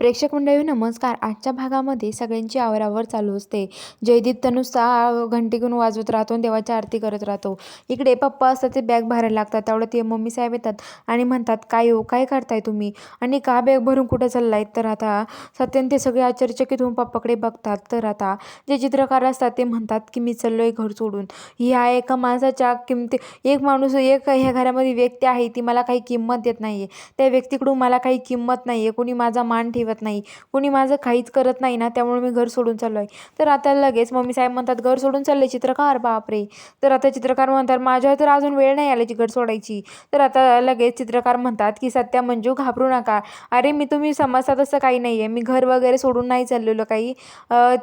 प्रेक्षक मंडळी नमस्कार. आजच्या भागामध्ये सगळ्यांची आवरावर चालू असते. जयदीप तनुसा घंटी घेऊन वाजवत राहतो आणि देवाची आरती करत राहतो. इकडे पप्पा असतात ते बॅग भरायला लागतात. तेवढं ते मम्मी साहेब येतात आणि म्हणतात काय हो काय करताय तुम्ही? आणि का बॅग भरून कुठं चाललाय? तर आता सत्यन ते सगळे आश्चर्यचकित होऊन पप्पाकडे बघतात. तर आता जे चित्रकार असतात ते म्हणतात की मी चाललोय घर सोडून. ह्या एका माणसाच्या किमती एक माणूस एक ह्या घरामध्ये व्यक्ती आहे ती मला काही किंमत देत नाही आहे त्या व्यक्तीकडून मला काही किंमत नाही आहे कोणी माझा मान ठेव ठेवत नाही. कोणी माझं काहीच करत नाही ना त्यामुळे मी घर सोडून चाललो आहे तर आता लगेच मम्मी साहेब म्हणतात घर सोडून चालले चित्रकार बापरे! तर आता चित्रकार म्हणतात माझ्या तर अजून वेळ नाही आल्याची घर सोडायची. तर आता लगेच चित्रकार म्हणतात की सत्या मंजू घाबरू नका. अरे मी तुम्ही समजतात असं काही नाही आहे मी घर वगैरे सोडून नाही चाललेलो काही.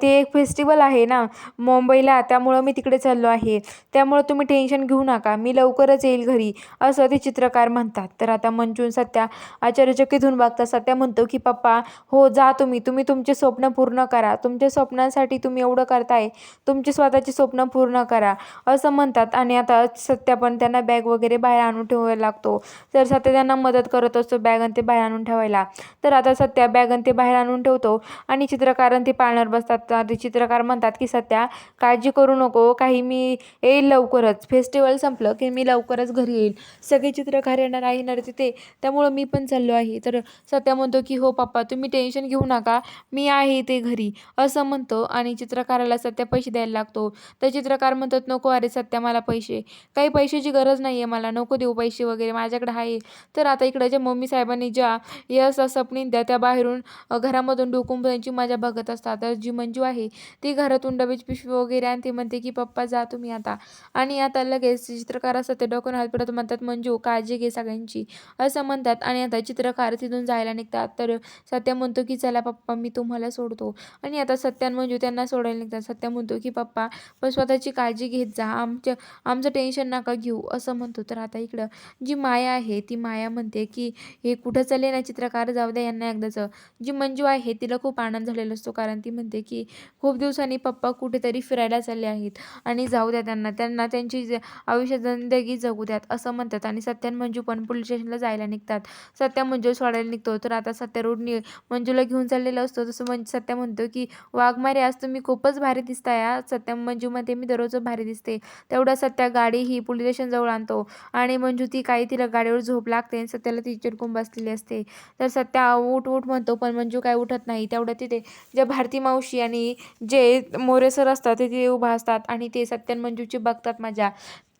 ते एक फेस्टिवल आहे ना मुंबईला त्यामुळं मी तिकडे चाललो आहे. त्यामुळं तुम्ही टेन्शन घेऊ नका. मी लवकरच येईल घरी. असं ते चित्रकार म्हणतात. तर आता मंजून सत्या आश्चर्यचकित होऊन बघतात सत्या म्हणतो की पप्पा हो जा तुम्ही. तुम्ही तुमचे स्वप्न पूर्ण करा. तुमच्या स्वप्नांसाठी तुम्ही एवढं करताय. तुमची स्वतःची स्वप्न पूर्ण करा. असं म्हणतात आणि आता सत्या पण त्यांना बॅग वगैरे बाहेर आणून ठेवायला लागतो. तर सत्या त्यांना मदत करत असतो बॅग आणि ते बाहेर आणून ठेवायला. तर आता सत्या बॅग आणि ते बाहेर आणून ठेवतो आणि चित्रकार आणि ते पाळणार बसतात. ते चित्रकार म्हणतात की सत्या काळजी करू नको. काही मी येईल लवकरच. फेस्टिवल संपलं की मी लवकरच घरी येईल. सगळे चित्रकार येणार आहे येणार तिथे. त्यामुळं मी पण चाललो आहे. तर सत्या म्हणतो की हो पप्पा तुम्ही टेन्शन घेऊ नका मी आहे ते घरी असं म्हणतो. आणि चित्रकाराला सत्या पैसे द्यायला लागतो. तर चित्रकार म्हणतात नको अरे सत्या मला पैसे. काही पैशाची गरज नाही आहे मला नको देऊ पैसे वगैरे माझ्याकडे आहे. तर आता इकडच्या ज्या मम्मी साहेबांनी ज्या यस सपनीन द्या त्या बाहेरून घरामधून डोकून त्यांची माझ्या बघत असतात. तर जी मंजू आहे ती घरातून डबेच पिशवी वगैरे आणि ती म्हणते की पप्पा जा तुम्ही आता. आणि आता लगेच चित्रकार असतात ते डोक्यावर हात पडत म्हणतात मंजू काळजी घे सगळ्यांची. असं म्हणतात. आणि आता चित्रकार तिथून जायला निघतात. तर सत्या म्हणतो की चला पप्पा मी तुम्हाला सोडतो. आणि आता सत्यान मंजू त्यांना सोडायला निघतात. सत्या म्हणतो की पप्पा पण स्वतःची काळजी घेत जा. आमच्या आमचं टेन्शन नका घेऊ. असं म्हणतो. तर आता इकडं जी माया आहे ती माया म्हणते की हे कुठं चालले ना चित्रकार? जाऊ द्या यांना एकदाचं जी मंजू आहे तिला खूप आनंद झालेला असतो. कारण ती म्हणते की खूप दिवसांनी पप्पा कुठेतरी फिरायला चालले आहेत आणि जाऊ द्या त्यांना. त्यांना त्यांची आयुष्य जिंदगी जगू द्यात. असं म्हणतात. आणि सत्यान मंजू पण पोलीस स्टेशनला जायला निघतात. सत्या मंजू सोडायला निघतो. तर आता सत्या रोडनी मंजूला घेऊन चाललेला असतो. तसं मंज सत्या म्हणतो की वाघमारे आज तुम्ही खूपच भारी दिसताय या सत्या मंजूमध्ये मी दररोज भारी दिसते. तेवढा सत्या गाडी ही पोलीस स्टेशनजवळ आणतो. आणि मंजू ती काही तिला गाडीवर झोप लागते आणि सत्याला ती चिरकून बसलेली असते. तर सत्या उठ उठ म्हणतो पण मंजू काय उठत नाही. तेवढं तिथे ज्या भारती मावशी आणि जे मोरे सर असतात ते उभा असतात आणि ते सत्यान मंजूची बघतात माझ्या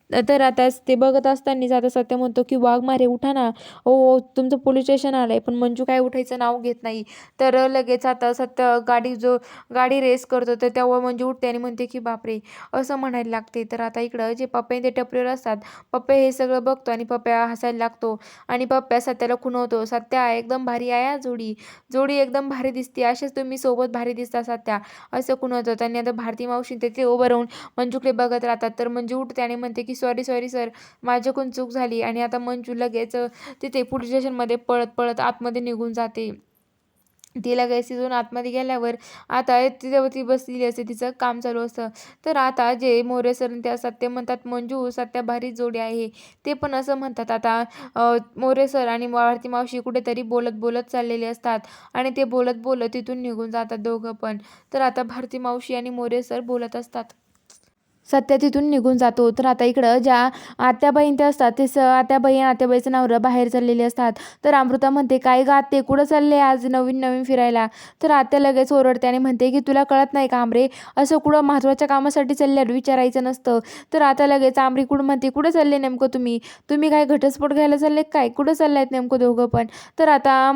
तर आता ते बघत असतानाच आता सत्या म्हणतो की वाघ मारे उठा ना. ओ तुमचं पोलीस स्टेशन आलं आहे पण मंजू काय उठायचं नाव घेत नाही. तर लगेच आता सत्य गाडी जो गाडी रेस करतो तर तेव्हा मंजू उठते आणि म्हणते की बापरे असं म्हणायला लागते. तर आता इकडं जे पप्पे ते टपरीवर असतात पप्पे हे सगळं बघतो आणि पप्प्या हसायला लागतो आणि पप्प्या सत्याला खुणवतो सत्या एकदम भारी आहे जोडी. जोडी एकदम भारी दिसते असेच तुम्ही सोबत भारी दिसता सत्या असं खुणवतो. आणि आता भारती मावशी ते उभं राहून मंजूकडे बघत राहतात. तर मंजू उठते आणि म्हणते की सॉरी सॉरी सर माझ्याकडून चूक झाली आणि आता मंजू लगेच तिथे पोलीस स्टेशनमध्ये पळत पळत आतमध्ये निघून जाते. ती लगेच तिथून आतमध्ये गेल्यावर आता तिथे ती बसलेली असते तिचं काम चालू असतं. तर आता जे मोरे सर ते असतात ते म्हणतात मंजू सत्या भारी जोडी आहे. ते पण असं म्हणतात. आता मोरे सर आणि भारती मावशी कुठेतरी बोलत बोलत चाललेले असतात आणि ते बोलत बोलत तिथून निघून जातात दोघं पण. तर आता भारती मावशी आणि मोरे सर बोलत असतात. सत्या तिथून निघून जातो. तर आता इकडं ज्या आत्याबाईं त्या असतात ते स आत्याबाई आत्याबाईचं नवरं बाहेर चाललेले असतात. तर अमृता म्हणते काय गा आत्ते कुठं चालले आज नवीन नवीन फिरायला? तर आत्या लगेच ओरडते आणि म्हणते की तुला कळत नाही का आमरे असं कुठं महत्त्वाच्या कामासाठी चालल्यावर विचारायचं नसतं. तर आता लगेच आमरी कुठं म्हणते कुठं चालले नेमकं तुम्ही? तुम्ही काय घटस्फोट घ्यायला चालले काय? कुठं चालले आहेत नेमकं दोघं पण? तर आता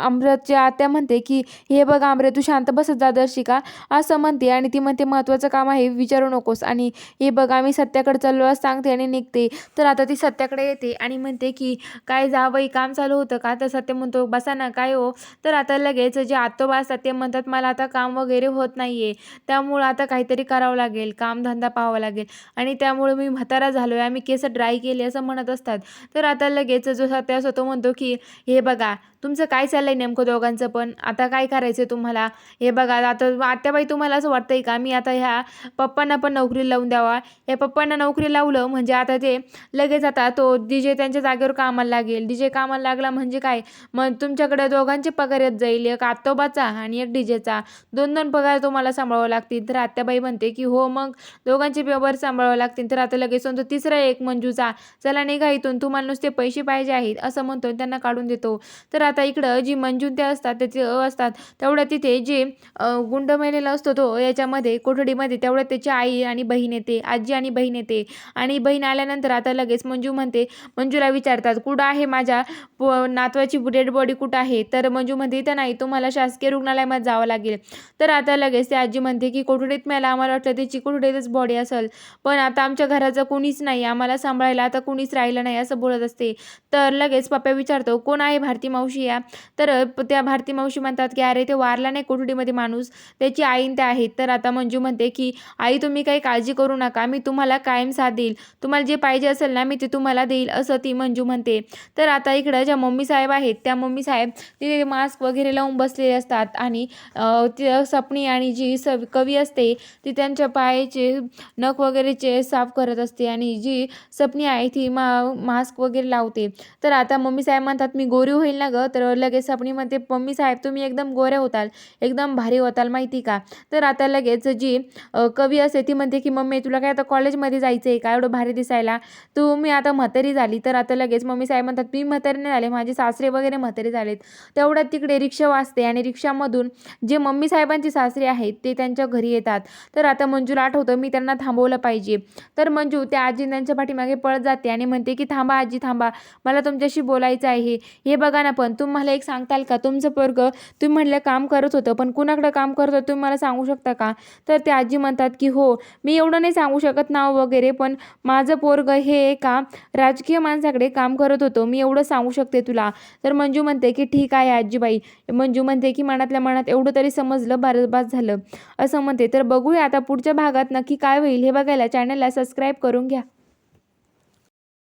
अम, आत्या म्हणते की हे बघ आमरे तू शांत बसत जा दर्शिका. असं म्हणते आणि ती म्हणते महत्त्वाचं काम आहे विचारू नकोस. आणि हे बघ आम्ही सत्याकडे चाललो असं सांगते आणि निघते. तर आता ती सत्याकडे येते आणि म्हणते की काय जावई काम चालू होतं का? तर सत्य म्हणतो बसा ना काय हो? तर आता लगेच जे आतोबा असतात ते म्हणतात मला आता काम वगैरे होत नाही आहे त्यामुळं आता काहीतरी करावं लागेल कामधंदा पाहावा लागेल. आणि त्यामुळे मी म्हातारा झालो आहे आम्ही केस ड्राय केले असं म्हणत असतात. तर आता लगेच जो सत्य असतो तो म्हणतो की हे बघा तुमचं काय चाललं चाललंय नेमकं दोघांचं पण. आता काय करायचं तुम्हाला? हे बघा आता आत्याबाई तुम्हाला असं वाटतंय का? मी आता ह्या पप्पांना पण नोकरी लावून द्यावा. या पप्पांना नोकरी लावलं म्हणजे आता ते लगेच आता तो डीजे त्यांच्या जागेवर कामाला लागेल. डीजे कामाला लागला म्हणजे काय? मग तुमच्याकडे दोघांचे पगार येत जाईल. एक आत्तोबाचा आणि एक डीजेचा. दोन दोन पगार तुम्हाला सांभाळावं लागतील. तर आत्याबाई म्हणते की हो मग दोघांचे व्यवहार सांभाळावं लागतील. तर आता लगेच म्हणतो तिसरा एक मंजूचा. चला निघा इथून. तुम्हाला नुसते पैसे पाहिजे आहेत. असं म्हणतो आणि त्यांना काढून देतो. तर आता इकडं जी मंजू ते असतात त्याचे अ असतात तेवढ्या तिथे जे गुंड मेलेला असतो तो याच्यामध्ये कोठडीमध्ये तेवढ्या त्याची आई आणि बहीण येते आजी आणि बहीण येते. आणि बहीण आल्यानंतर आता लगेच मंजू म्हणते मंजूला विचारतात कुठं आहे माझ्या प नातवाची डेड बॉडी कुठं आहे? तर मंजू म्हणते इथं नाही तुम्हाला शासकीय रुग्णालयामध्ये जावं लागेल. तर आता लगेच ते आजी म्हणते की कोठडीत मेला आम्हाला वाटलं त्याची कोठडीतच बॉडी असेल. पण आता आमच्या घराचं कोणीच नाही आम्हाला सांभाळायला आता कोणीच राहिलं नाही असं बोलत असते. तर लगेच पप्पा विचारतो कोण आहे भारती मावशी या? तर त्या भारती मावशी म्हणतात की अरे ते वारला नाही कोठडीमध्ये माणूस. त्याची आईन ते आहेत. तर आता मंजू म्हणते की आई तुम्ही काही काळजी करू नका. मी तुम्हाला कायम साथ देईल. तुम्हाला जे पाहिजे असेल ना मी ते तुम्हाला देईल असं ती मंजू म्हणते. तर आता इकडं ज्या मम्मी साहेब आहेत त्या मम्मी साहेब तिथे मास्क वगैरे लावून बसलेले असतात आणि अ, ती सपनी आणि जी स कवी असते ती त्यांच्या पायाचे नख वगैरेचे साफ करत असते आणि जी सपनी आहे ती मा मास्क वगैरे लावते. तर आता मम्मी साहेब म्हणतात मी गोरी होईल ना गं? तर लगेच सपनी म्हणते मम्मी साहेब तुम्ही एकदम गोऱ्या होताल एकदम भारी होताल माहिती का? तर आता लगेच जी कवी असते ती म्हणते की मम्मी तुला काय आता कॉलेजमध्ये जायचं आहे का एवढं भारी दिसायला? तू मी आता म्हातारी झाली. तर आता लगेच मम्मी साहेब म्हणतात मी म्हातारी नाही झाले माझे सासरे वगैरे म्हातारे झालेत. तेवढ्यात तिकडे रिक्षा वाजते आणि रिक्षामधून जे मम्मी साहेबांचे सासरे आहेत ते त्यांच्या घरी येतात. तर आता मंजूला आठवतं मी त्यांना थांबवलं पाहिजे. तर मंजू त्या आजी त्यांच्या पाठीमागे पळत जाते आणि म्हणते की थांबा आजी थांबा. मला तुमच्याशी बोलायचं आहे. हे बघा ना पण तुम्हाला एक सांग सांगताल का? तुमचं पोरगं तुम्ही म्हटलं काम करत होतं पण कुणाकडं काम करत होतं तुम्ही मला सांगू शकता का? तर ते आजी म्हणतात की हो मी एवढं नाही सांगू शकत नाव वगैरे पण माझं पोरगं हे एका राजकीय माणसाकडे काम करत होतो. मी एवढं सांगू शकते तुला. तर मंजू म्हणते की ठीक आहे आजीबाई. मंजू म्हणते की मनातल्या मनात एवढं तरी समजलं बरबाद झालं. असं म्हणते. तर बघूया आता पुढच्या भागात नक्की काय होईल. हे बघायला चॅनलला सबस्क्राईब करून घ्या.